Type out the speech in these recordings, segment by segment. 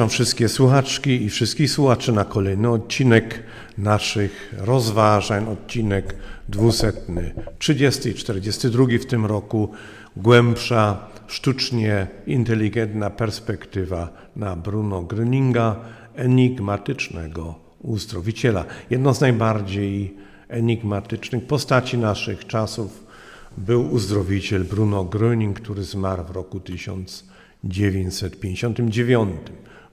Zapraszam wszystkie słuchaczki i wszystkich słuchaczy na kolejny odcinek naszych rozważań, odcinek 200, 30 i 42 w tym roku. Głębsza, sztucznie inteligentna perspektywa na Bruno Gröninga, enigmatycznego uzdrowiciela. Jedną z najbardziej enigmatycznych postaci naszych czasów był uzdrowiciel Bruno Gröning, który zmarł w roku 1959.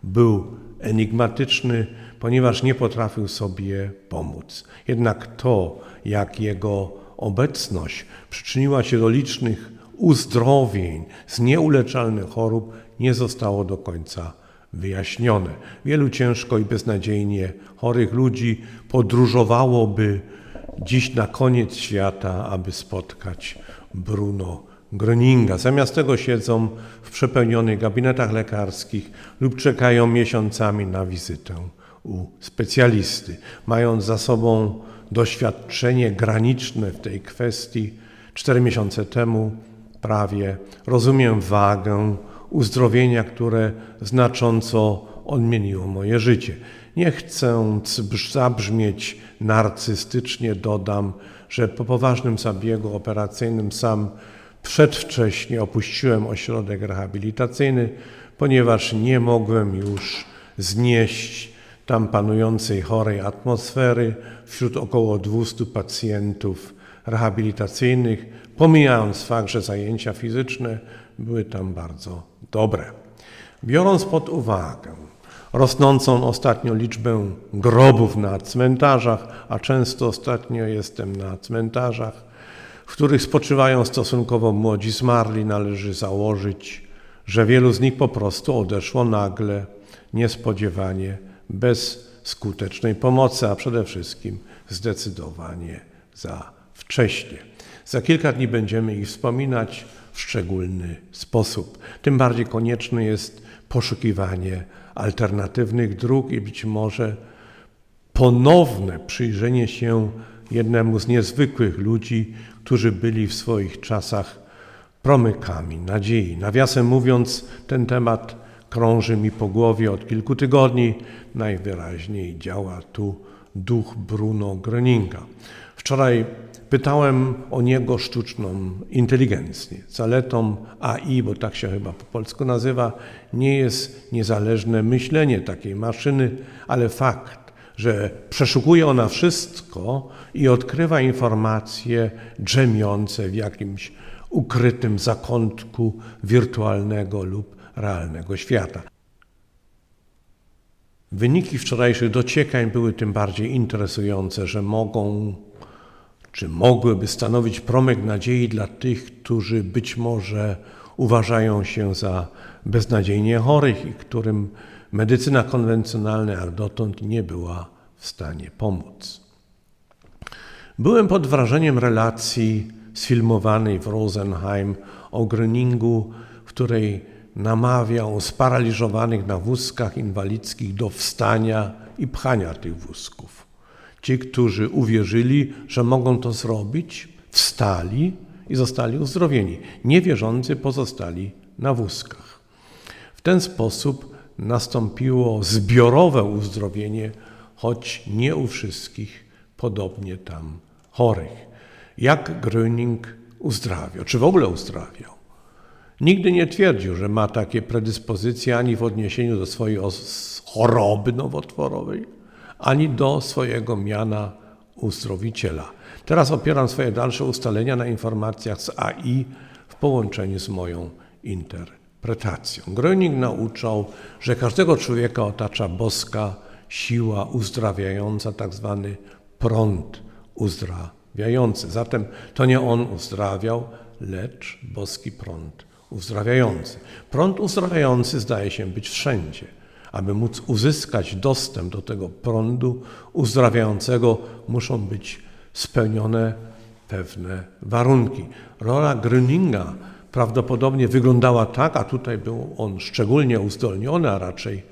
Był enigmatyczny, ponieważ nie potrafił sobie pomóc. Jednak to, jak jego obecność przyczyniła się do licznych uzdrowień z nieuleczalnych chorób, nie zostało do końca wyjaśnione. Wielu ciężko i beznadziejnie chorych ludzi podróżowałoby dziś na koniec świata, aby spotkać Bruno Gröninga. Zamiast tego siedzą w przepełnionych gabinetach lekarskich lub czekają miesiącami na wizytę u specjalisty. Mając za sobą doświadczenie graniczne w tej kwestii, cztery miesiące temu prawie rozumiem wagę uzdrowienia, które znacząco odmieniło moje życie. Nie chcąc zabrzmieć narcystycznie, dodam, że po poważnym zabiegu operacyjnym sam przedwcześnie opuściłem ośrodek rehabilitacyjny, ponieważ nie mogłem już znieść tam panującej chorej atmosfery wśród około 200 pacjentów rehabilitacyjnych, pomijając fakt, że zajęcia fizyczne były tam bardzo dobre. Biorąc pod uwagę rosnącą ostatnio liczbę grobów na cmentarzach, a często ostatnio jestem na cmentarzach, w których spoczywają stosunkowo młodzi zmarli, należy założyć, że wielu z nich po prostu odeszło nagle, niespodziewanie, bez skutecznej pomocy, a przede wszystkim zdecydowanie za wcześnie. Za kilka dni będziemy ich wspominać w szczególny sposób. Tym bardziej konieczne jest poszukiwanie alternatywnych dróg i być może ponowne przyjrzenie się jednemu z niezwykłych ludzi, którzy byli w swoich czasach promykami nadziei. Nawiasem mówiąc, ten temat krąży mi po głowie od kilku tygodni. Najwyraźniej działa tu duch Bruno Gröninga. Wczoraj pytałem o niego sztuczną inteligencję. Zaletą AI, bo tak się chyba po polsku nazywa, nie jest niezależne myślenie takiej maszyny, ale fakt, że przeszukuje ona wszystko i odkrywa informacje drzemiące w jakimś ukrytym zakątku wirtualnego lub realnego świata. Wyniki wczorajszych dociekań były tym bardziej interesujące, że mogą czy mogłyby stanowić promyk nadziei dla tych, którzy być może uważają się za beznadziejnie chorych i którym medycyna konwencjonalna dotąd nie była w stanie pomóc. Byłem pod wrażeniem relacji sfilmowanej w Rosenheim o Gröningu, w której namawiał sparaliżowanych na wózkach inwalidzkich do wstania i pchania tych wózków. Ci, którzy uwierzyli, że mogą to zrobić, wstali i zostali uzdrowieni. Niewierzący pozostali na wózkach. W ten sposób nastąpiło zbiorowe uzdrowienie, choć nie u wszystkich podobnie tam chorych. Jak Gröning uzdrawiał, czy w ogóle uzdrawiał? Nigdy nie twierdził, że ma takie predyspozycje ani w odniesieniu do swojej choroby nowotworowej, ani do swojego miana uzdrowiciela. Teraz opieram swoje dalsze ustalenia na informacjach z AI w połączeniu z moją interpretacją. Gröning nauczał, że każdego człowieka otacza boska siła uzdrawiająca, tak zwany prąd uzdrawiający. Zatem to nie on uzdrawiał, lecz boski prąd uzdrawiający. Prąd uzdrawiający zdaje się być wszędzie. Aby móc uzyskać dostęp do tego prądu uzdrawiającego, muszą być spełnione pewne warunki. Rola Gröninga prawdopodobnie wyglądała tak, a tutaj był on szczególnie uzdolniony, a raczej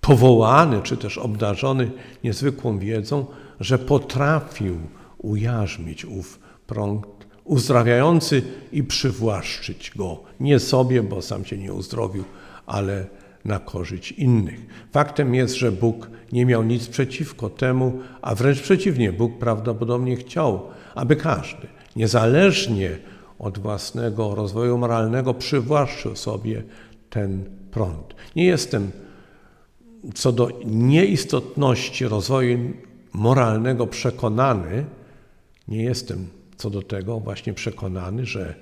powołany czy też obdarzony niezwykłą wiedzą, że potrafił ujarzmić ów prąd uzdrawiający i przywłaszczyć go nie sobie, bo sam się nie uzdrowił, ale na korzyść innych. Faktem jest, że Bóg nie miał nic przeciwko temu, a wręcz przeciwnie, Bóg prawdopodobnie chciał, aby każdy, niezależnie od własnego rozwoju moralnego, przywłaszczył sobie ten prąd. Nie jestem co do nieistotności rozwoju moralnego przekonany, nie jestem co do tego właśnie przekonany, że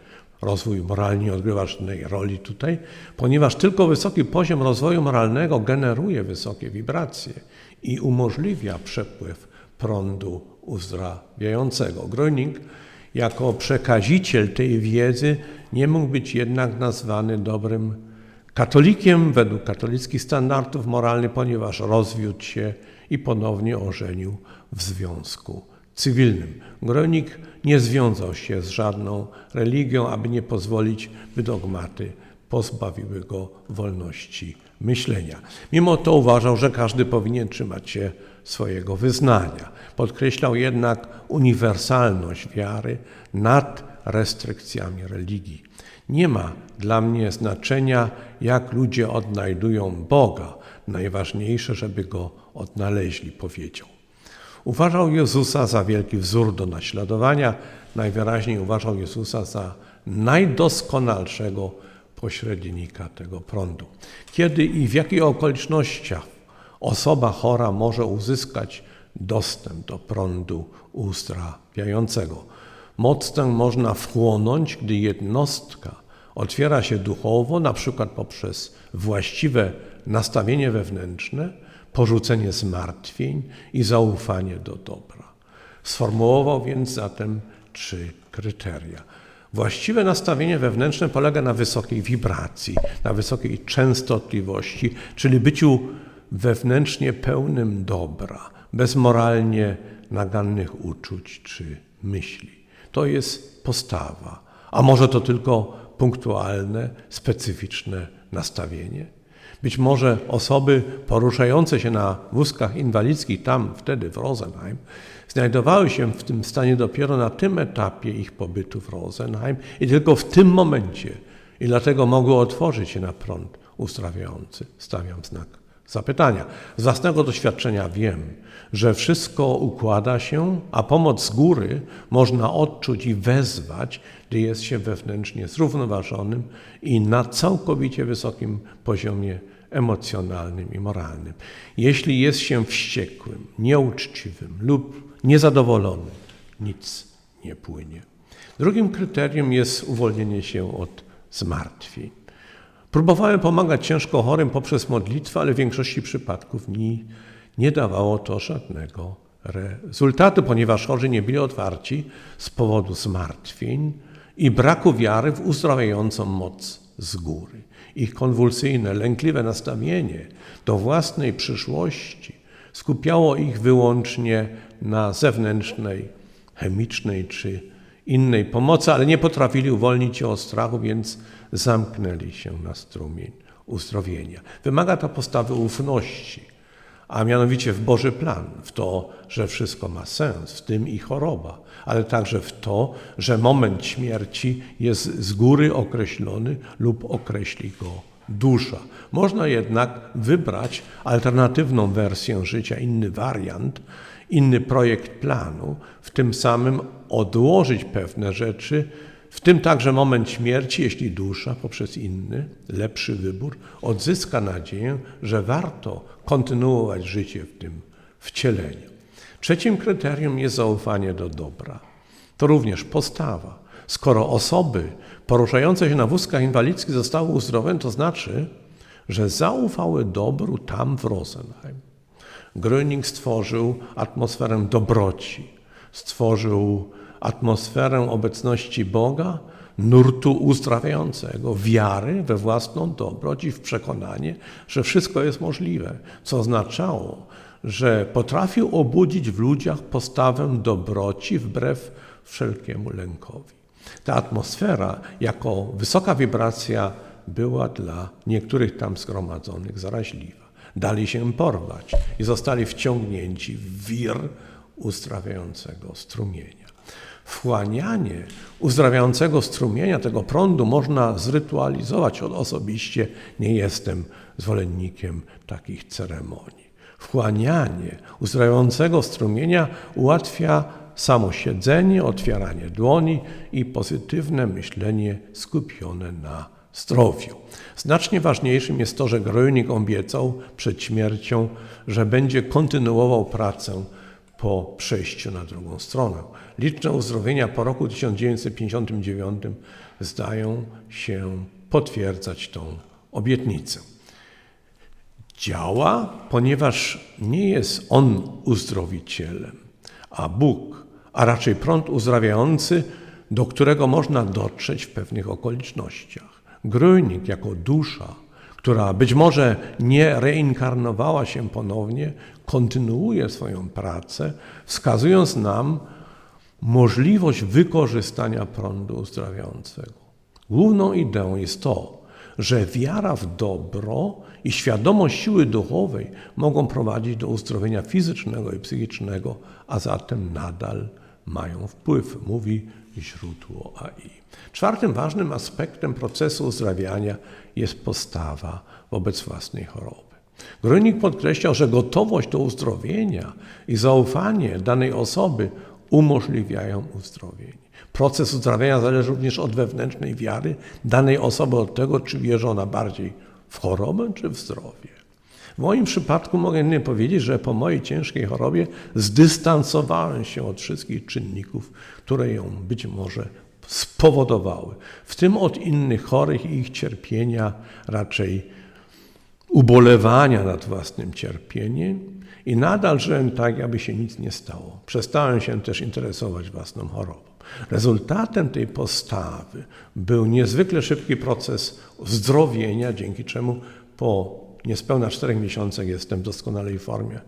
rozwój moralny nie odgrywa żadnej roli tutaj, ponieważ tylko wysoki poziom rozwoju moralnego generuje wysokie wibracje i umożliwia przepływ prądu uzdrawiającego. Gröning jako przekaziciel tej wiedzy nie mógł być jednak nazwany dobrym katolikiem według katolickich standardów moralnych, ponieważ rozwiódł się i ponownie ożenił w związku cywilnym. Gronik nie związał się z żadną religią, aby nie pozwolić, by dogmaty pozbawiły go wolności myślenia. Mimo to uważał, że każdy powinien trzymać się swojego wyznania. Podkreślał jednak uniwersalność wiary nad restrykcjami religii. Nie ma dla mnie znaczenia, jak ludzie odnajdują Boga. Najważniejsze, żeby go odnaleźli, powiedział. Uważał Jezusa za wielki wzór do naśladowania, najwyraźniej uważał Jezusa za najdoskonalszego pośrednika tego prądu. Kiedy i w jakich okolicznościach osoba chora może uzyskać dostęp do prądu uzdrawiającego? Moc tę można wchłonąć, gdy jednostka otwiera się duchowo, na przykład poprzez właściwe nastawienie wewnętrzne, porzucenie zmartwień i zaufanie do dobra. Sformułował więc zatem trzy kryteria. Właściwe nastawienie wewnętrzne polega na wysokiej wibracji, na wysokiej częstotliwości, czyli byciu wewnętrznie pełnym dobra, bez moralnie nagannych uczuć czy myśli. To jest postawa. A może to tylko punktualne, specyficzne nastawienie? Być może osoby poruszające się na wózkach inwalidzkich tam, wtedy w Rosenheim, znajdowały się w tym stanie dopiero na tym etapie ich pobytu w Rosenheim i tylko w tym momencie i dlatego mogły otworzyć się na prąd uzdrawiający. Stawiam znak zapytania. Z własnego doświadczenia wiem, że wszystko układa się, a pomoc z góry można odczuć i wezwać, gdy jest się wewnętrznie zrównoważonym i na całkowicie wysokim poziomie emocjonalnym i moralnym. Jeśli jest się wściekłym, nieuczciwym lub niezadowolonym, nic nie płynie. Drugim kryterium jest uwolnienie się od zmartwień. Próbowałem pomagać ciężko chorym poprzez modlitwę, ale w większości przypadków mi nie dawało to żadnego rezultatu, ponieważ chorzy nie byli otwarci z powodu zmartwień i braku wiary w uzdrawiającą moc z góry. Ich konwulsyjne, lękliwe nastawienie do własnej przyszłości skupiało ich wyłącznie na zewnętrznej, chemicznej czy innej pomocy, ale nie potrafili uwolnić się od strachu, więc zamknęli się na strumień uzdrowienia. Wymaga to postawy ufności, a mianowicie w Boży plan, w to, że wszystko ma sens, w tym i choroba, ale także w to, że moment śmierci jest z góry określony lub określi go dusza. Można jednak wybrać alternatywną wersję życia, inny wariant, inny projekt planu, w tym samym odłożyć pewne rzeczy, w tym także moment śmierci, jeśli dusza poprzez inny, lepszy wybór odzyska nadzieję, że warto kontynuować życie w tym wcieleniu. Trzecim kryterium jest zaufanie do dobra. To również postawa. Skoro osoby poruszające się na wózkach inwalidzkich zostały uzdrowione, to znaczy, że zaufały dobru tam w Rosenheim. Gröning stworzył atmosferę dobroci, stworzył atmosferę obecności Boga, nurtu uzdrawiającego, wiary we własną dobroć i w przekonanie, że wszystko jest możliwe, co oznaczało, że potrafił obudzić w ludziach postawę dobroci wbrew wszelkiemu lękowi. Ta atmosfera, jako wysoka wibracja, była dla niektórych tam zgromadzonych zaraźliwa. Dali się porwać i zostali wciągnięci w wir uzdrawiającego strumienia. Wchłanianie uzdrawiającego strumienia, tego prądu można zrytualizować. Osobiście nie jestem zwolennikiem takich ceremonii. Wchłanianie uzdrawiającego strumienia ułatwia samo siedzenie, otwieranie dłoni i pozytywne myślenie skupione na zdrowiu. Znacznie ważniejszym jest to, że Grojnik obiecał przed śmiercią, że będzie kontynuował pracę po przejściu na drugą stronę. Liczne uzdrowienia po roku 1959 zdają się potwierdzać tą obietnicę. Działa, ponieważ nie jest On uzdrowicielem, a Bóg, a raczej prąd uzdrawiający, do którego można dotrzeć w pewnych okolicznościach. Grójnik jako dusza, która być może nie reinkarnowała się ponownie, kontynuuje swoją pracę, wskazując nam możliwość wykorzystania prądu uzdrawiającego. Główną ideą jest to, że wiara w dobro i świadomość siły duchowej mogą prowadzić do uzdrowienia fizycznego i psychicznego, a zatem nadal mają wpływ, mówi źródło AI. Czwartym ważnym aspektem procesu uzdrawiania jest postawa wobec własnej choroby. Gronik podkreślał, że gotowość do uzdrowienia i zaufanie danej osoby umożliwiają uzdrowienie. Proces uzdrawiania zależy również od wewnętrznej wiary danej osoby, od tego, czy wierzy ona bardziej w chorobę, czy w zdrowie. W moim przypadku mogę jedynie powiedzieć, że po mojej ciężkiej chorobie zdystansowałem się od wszystkich czynników, które ją być może spowodowały, w tym od innych chorych i ich cierpienia, raczej ubolewania nad własnym cierpieniem i nadal żyłem tak, aby się nic nie stało. Przestałem się też interesować własną chorobą. Rezultatem tej postawy był niezwykle szybki proces zdrowienia, dzięki czemu po niespełna czterech miesiącach jestem w doskonałej formie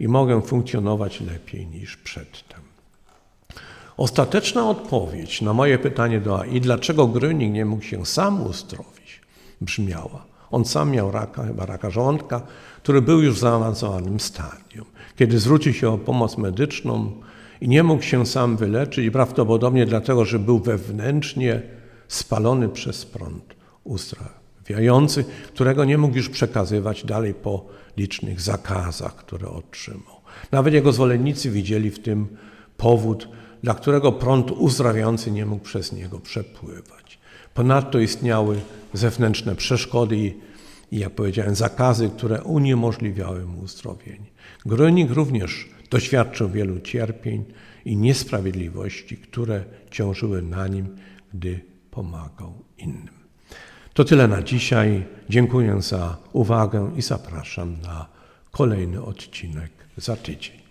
i mogę funkcjonować lepiej niż przedtem. Ostateczna odpowiedź na moje pytanie do AI, dlaczego Gröning nie mógł się sam uzdrowić, brzmiała. On sam miał raka, chyba raka żołądka, który był już w zaawansowanym stadium. Kiedy zwrócił się o pomoc medyczną i nie mógł się sam wyleczyć, prawdopodobnie dlatego, że był wewnętrznie spalony przez prąd uzdrawiający, którego nie mógł już przekazywać dalej po licznych zakazach, które otrzymał. Nawet jego zwolennicy widzieli w tym powód, dla którego prąd uzdrawiający nie mógł przez niego przepływać. Ponadto istniały zewnętrzne przeszkody i, i jak powiedziałem, zakazy, które uniemożliwiały mu uzdrowienie. Gronik również doświadczył wielu cierpień i niesprawiedliwości, które ciążyły na nim, gdy pomagał innym. To tyle na dzisiaj. Dziękuję za uwagę i zapraszam na kolejny odcinek za tydzień.